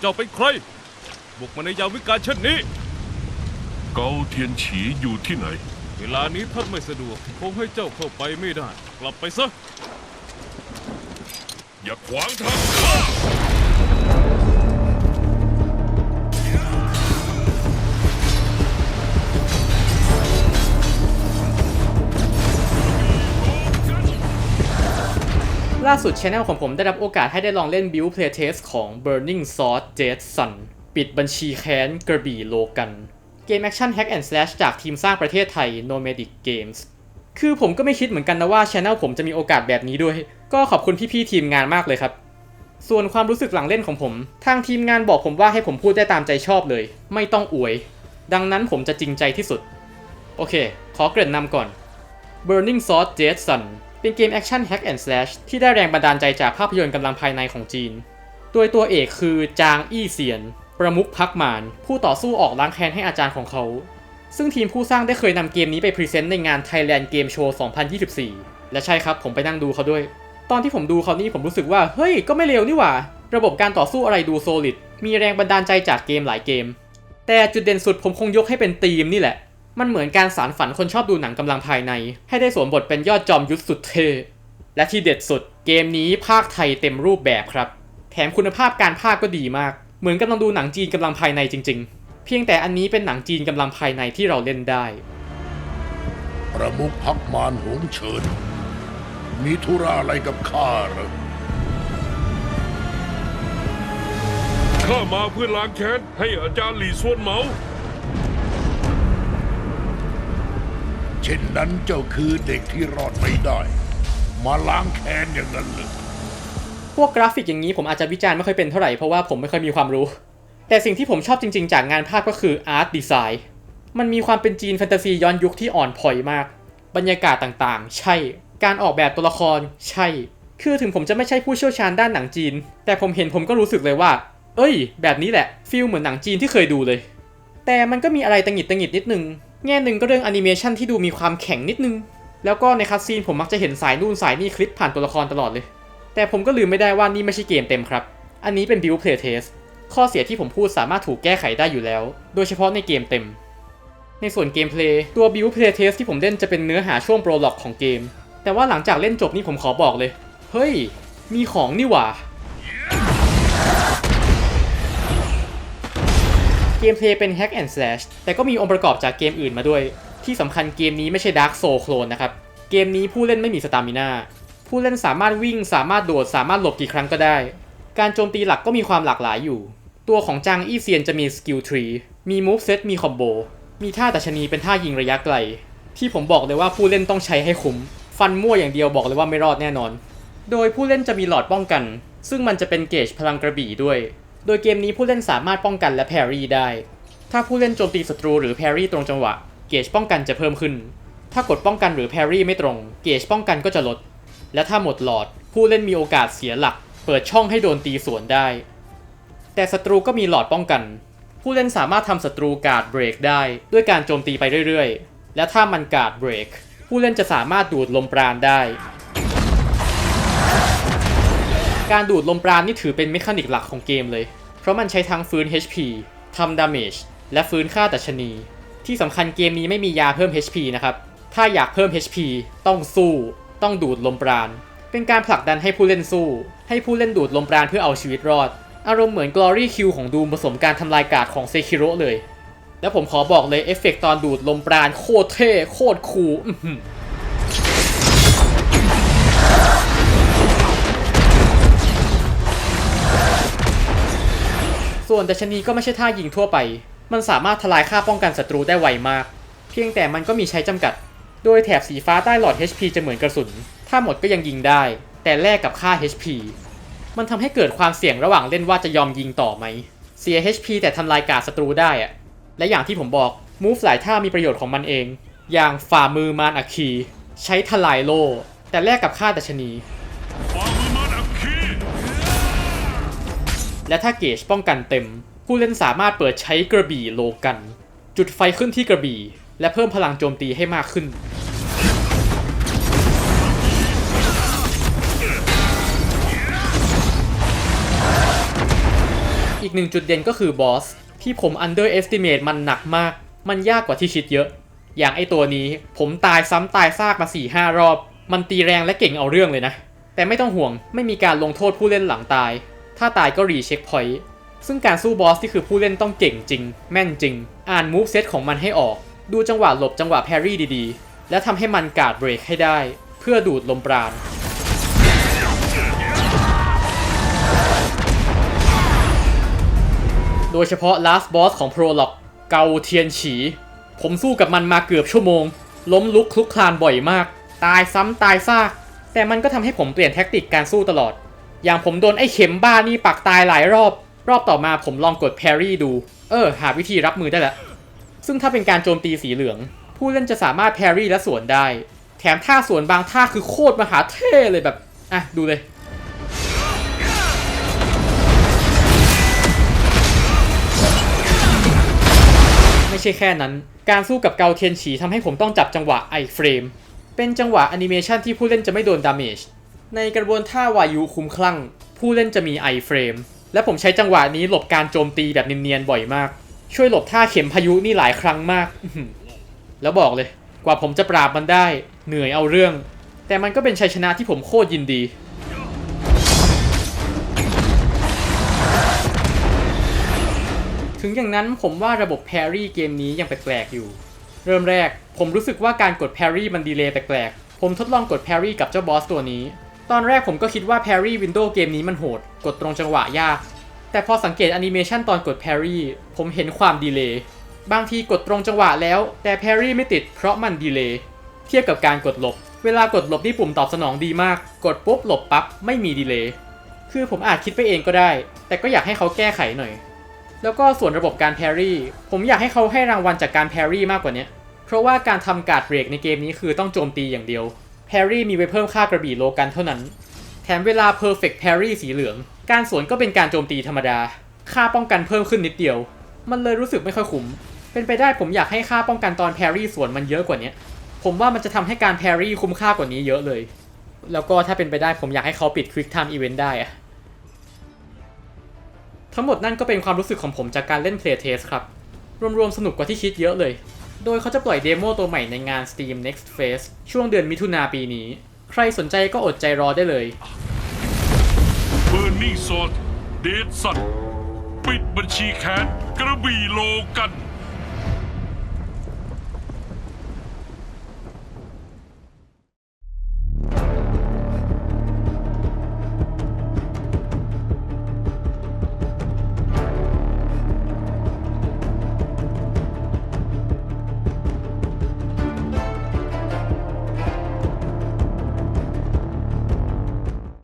เจ้าเป็นใคร บุกมาในยามวิกาลเช่นนี้ เกาเทียนฉีอยู่ที่ไหน เวลานี้ท่านไม่สะดวกคงให้เจ้าเข้าไปไม่ได้ กลับไปซะ อย่าขวางทางข้า ล่าสุดช anel ของผมได้รับโอกาสให้ได้ลองเล่น Build Playtest ของ Burning Sword Jet Sun ปิดบัญชีแค้นกระบี่โลกันเกมแอคชั่น Hack and Slash จากทีมสร้างประเทศไทย Nomadic Games คือผมก็ไม่คิดเหมือนกันนะว่าช anel ผมจะมีโอกาสแบบนี้ด้วย ก็ขอบคุณพี่ๆทีมงานมากเลยครับ ส่วนความรู้สึกหลังเล่นของผม ทางทีมงานบอกผมว่าให้ผมพูดได้ตามใจชอบเลย ไม่ต้องอวย ดังนั้นผมจะจริงใจที่สุด โอเค ขอเกริ่นนำก่อน Burning Sword Jet Sun เป็นเกมแอคชั่น Hack and Slash ที่ได้แรงบันดาลใจจากภาพยนตร์กำลังภายในของจีน โดยตัวเอกคือจางอี้เซียน ประมุขพักมาน ผู้ต่อสู้ออกล้างแค้นให้อาจารย์ของเขา ซึ่งทีมผู้สร้างได้เคยนำเกมนี้ไปพรีเซนต์ในงาน Thailand Game Show 2024 และใช่ครับผมไปนั่งดูเขาด้วย ตอนที่ผมดูเขานี่ผมรู้สึกว่าเฮ้ยก็ไม่เลวนี่หว่า ระบบการต่อสู้อะไรดูโซลิดมีแรงบันดาลใจจากเกมหลายเกม แต่จุดเด่นสุดผมคงยกให้เป็นธีมนี่แหละ มันเหมือนการสารฝันคนชอบดูหนังกำลังภายใน ให้ได้สวมบทเป็นยอดจอมยุทธสุดเท่และที่เด็ดสุดเกมนี้ภาคไทยเต็มรูปแบบครับ แถมคุณภาพการภาคก็ดีมาก เหมือนกำลังดูหนังจีนกำลังภายในจริง ๆ เพียงแต่อันนี้เป็นหนังจีนกำลังภายในที่เราเล่นได้ ประมุขพักมารหวงเฉินมีธุระอะไรกับข้าเหรอข้ามาเพื่อล้างแค้นให้อาจารย์หลี่ส่วนเหมา เช่นนั้นเจ้าคือเด็กที่รอดไม่ได้ มาล้างแค้นอย่างนั้นเลยพวกกราฟิกอย่างนี้ผมอาจจะวิจารณ์ไม่ค่อยเป็นเท่าไหร่เพราะว่าผมไม่ค่อยมีความรู้ แต่สิ่งที่ผมชอบจริง ๆ จากงานภาพก็คืออาร์ตดีไซน์มันมีความเป็นจีนแฟนตาซีย้อนยุคที่อ่อนพอยมาก บรรยากาศต่างๆ ใช่ การออกแบบตัวละครใช่ คือถึงผมจะไม่ใช่ผู้เชี่ยวชาญด้านหนังจีน แต่ผมเห็นผมก็รู้สึกเลยว่า เอ้ย แบบนี้แหละฟีลเหมือนหนังจีนที่เคยดูเลย แต่มันก็มีอะไรตังหิดตังหงิดนิดนึง แง่หนึ่งก็เรื่องแอนิเมชันที่ดูมีความแข็งนิดนึง แล้วก็ในคัสซีนผมมักจะเห็นสายนู่นสายนี่คลิปผ่านตัวละครตลอดเลย แต่ผมก็ลืมไม่ได้ว่านี่ไม่ใช่เกมเต็มครับ อันนี้เป็น Build Playtest ข้อเสียที่ผมพูดสามารถถูกแก้ไขได้อยู่แล้ว โดยเฉพาะในเกมเต็ม ในส่วนเกมเพลย์ตัว Build Playtest ที่ผมเล่นจะเป็นเนื้อหาช่วงโปรล็อกของเกม แต่ว่าหลังจากเล่นจบนี่ผมขอบอกเลย เฮ้ย มีของนี่หว่า เกมเพลย์เป็น Hack and Slash แต่ก็มีองค์ประกอบจากเกมอื่นมาด้วย ที่สำคัญเกมนี้ไม่ใช่ Dark Soul Clone นะครับ เกมนี้ผู้เล่นไม่มีสตามินาผู้เล่นสามารถวิ่ง สามารถโดด สามารถหลบกี่ครั้งก็ได้ การโจมตีหลักก็มีความหลากหลายอยู่ ตัวของจางอี้เซียนจะมีสกิลทรีมีมูฟเซตมีคอมโบ มีท่าดัชนีเป็นท่ายิงระยะไกล ที่ผมบอกเลยว่าผู้เล่นต้องใช้ให้คุ้ม ฟันมั่วอย่างเดียวบอกเลยว่าไม่รอดแน่นอน โดยผู้เล่นจะมีหลอดป้องกัน ซึ่งมันจะเป็นเกจพลังกระบี่ด้วย โดยเกมนี้ผู้เล่นสามารถป้องกันและแพรรี่ได้ ถ้าผู้เล่นโจมตีศัตรูหรือแพรรี่ตรงจังหวะ เกจป้องกันจะเพิ่มขึ้น ถ้ากดป้องกันหรือแพรรี่ไม่ตรง เกจป้องกันก็จะลด และถ้าหมดหลอด ผู้เล่นมีโอกาสเสียหลัก เปิดช่องให้โดนตีสวนได้ แต่ศัตรูก็มีหลอดป้องกัน ผู้เล่นสามารถทำศัตรูการ์ดเบรกได้ ด้วยการโจมตีไปเรื่อยๆ และถ้ามันการ์ดเบรกผู้เล่นจะสามารถดูดลมปราณได้ การดูดลมปราณนี่ถือเป็นเมคานิกหลักของเกมเลย เพราะมันใช้ทั้งฟื้น HP ทำดาเมจและฟื้นค่าดัชนี ที่สำคัญเกมนี้ไม่มียาเพิ่ม HP นะครับ ถ้าอยากเพิ่ม HP ต้องสู้ ต้องดูดลมปราณ เป็นการผลักดันให้ผู้เล่นสู้ ให้ผู้เล่นดูดลมปราณเพื่อเอาชีวิตรอด อารมณ์เหมือน Glory Q ของดูมผสมการทำลายกาดของเซคิโรเลย แล้วผมขอบอกเลยเอฟเฟกต์ตอนดูดลมปราณโคตรเท่โคตรคูล ส่วนดัชนีก็ไม่ใช่ท่ายิงทั่วไป มันสามารถทลายค่าป้องกันศัตรูได้ไวมาก เพียงแต่มันก็มีใช้จำกัด โดยแถบสีฟ้าใต้หลอด HP จะเหมือนกระสุน ถ้าหมดก็ยังยิงได้ แต่แลกกับค่า HP มันทำให้เกิดความเสี่ยงระหว่างเล่นว่าจะยอมยิงต่อไหม เสีย HP แต่ทำลายการศัตรูได้อะและอย่างที่ผมบอก move หลายท่ามีประโยชน์ของมันเอง อย่างฝ่ามือมารอคคี ใช้ทลายโล่แต่แลกกับค่าดัชนี และถ้าเกจป้องกันเต็ม ผู้เล่นสามารถเปิดใช้กระบี่โลกัน จุดไฟขึ้นที่กระบี่ และเพิ่มพลังโจมตีให้มากขึ้นอีกหนึ่งจุดเด่นก็คือบอส ที่ผม underestimate มันหนักมาก มันยากกว่าที่คิดเยอะ อย่างไอตัวนี้ผมตายซ้ำตายซากมา4ี่ห้ารอบ มันตีแรงและเก่งเอาเรื่องเลยนะ แต่ไม่ต้องห่วงไม่มีการลงโทษผู้เล่นหลังตาย ถ้าตายก็รีเช็คพอยต์ซึ่งการสู้บอสที่คือผู้เล่นต้องเก่งจริง แม่นจริง อ่านมูฟเซตของมันให้ออก ดูจังหวะหลบจังหวะแพรี่ดีๆ และทำให้มันการ์ดเบรกให้ได้ เพื่อดูดลมปราณโดยเฉพาะ last boss ของ Prologue เกาเทียนฉี ผมสู้กับมันมาเกือบชั่วโมง ล้มลุกคลุกคลานบ่อยมาก ตายซ้ำตายซาก แต่มันก็ทำให้ผมเปลี่ยนแท็กติกการสู้ตลอด อย่างผมโดนไอ้เข็มบ้านี่ปักตายหลายรอบ รอบต่อมาผมลองกดแพรี่ดู เออ หาวิธีรับมือได้แล้ว ซึ่งถ้าเป็นการโจมตีสีเหลือง ผู้เล่นจะสามารถแพรี่และสวนได้ แถมท่าสวนบางท่าคือโคตรมหาเท่เลยแบบ อะ ดูเลยไม่ใช่แค่นั้น การสู้กับเกาเทียนฉีทำให้ผมต้องจับจังหวะไอเฟรม เป็นจังหวะแอนิเมชันที่ผู้เล่นจะไม่โดนดาเมจ ในกระบวนท่าวายุคุ้มคลั่ง ผู้เล่นจะมีไอเฟรมและผมใช้จังหวะนี้หลบการโจมตีแบบเนียนๆบ่อยมาก ช่วยหลบท่าเข็มพายุนี่หลายครั้งมาก แล้วบอกเลย กว่าผมจะปราบมันได้ เหนื่อยเอาเรื่อง แต่มันก็เป็นชัยชนะที่ผมโคตรยินดีถึงอย่างนั้นผมว่าระบบแพรรี่เกมนี้ยังแปลกๆอยู่ เริ่มแรกผมรู้สึกว่าการกดแพรรี่มันดีเลย์แปลกๆ ผมทดลองกดแพรรี่กับเจ้าบอสตัวนี้ ตอนแรกผมก็คิดว่าแพรรี่วินโดว์เกมนี้มันโหด กดตรงจังหวะยาก แต่พอสังเกตแอนิเมชันตอนกดแพรรี่ผมเห็นความดีเลย์บางทีกดตรงจังหวะแล้ว แต่แพรรี่ไม่ติดเพราะมันดีเลย์เทียบกับการกดหลบ เวลากดหลบนี่ปุ่มตอบสนองดีมาก กดปุ๊บหลบปั๊บไม่มีดีเลย์คือผมอาจคิดไปเองก็ได้ แต่ก็อยากให้เขาแก้ไขหน่อย แล้วก็ส่วนระบบการแพรรี่ผมอยากให้เขาให้รางวัลจากการแพรรี่มากกว่านี้เพราะว่าการทำการเบรกในเกมนี้คือต้องโจมตีอย่างเดียว แพรรี่มีไว้เพิ่มค่ากระบี่โลกันเท่านั้น แถมเวลา perfect parry สีเหลือง การสวนก็เป็นการโจมตีธรรมดา ค่าป้องกันเพิ่มขึ้นนิดเดียว มันเลยรู้สึกไม่ค่อยคุ้ม เป็นไปได้ผมอยากให้ค่าป้องกันตอนแพรรี่สวนมันเยอะกว่านี้ผมว่ามันจะทำให้การแพรรี่คุ้มค่ากว่านี้เยอะเลย แล้วก็ถ้าเป็นไปได้ผมอยากให้เขาปิด quick time event ได้อะทั้งหมดนั่นก็เป็นความรู้สึกของผมจากการเล่น Playtest ครับ รวมๆสนุกกว่าที่คิดเยอะเลย โดยเขาจะปล่อยเดโมตัวใหม่ในงาน Steam Next Phase ช่วงเดือนมิถุนาปีนี้ ใครสนใจก็อดใจรอได้เลยเบอร์นี่สดเดดสันปิดบัญชีแค้นกระบี่โลกัน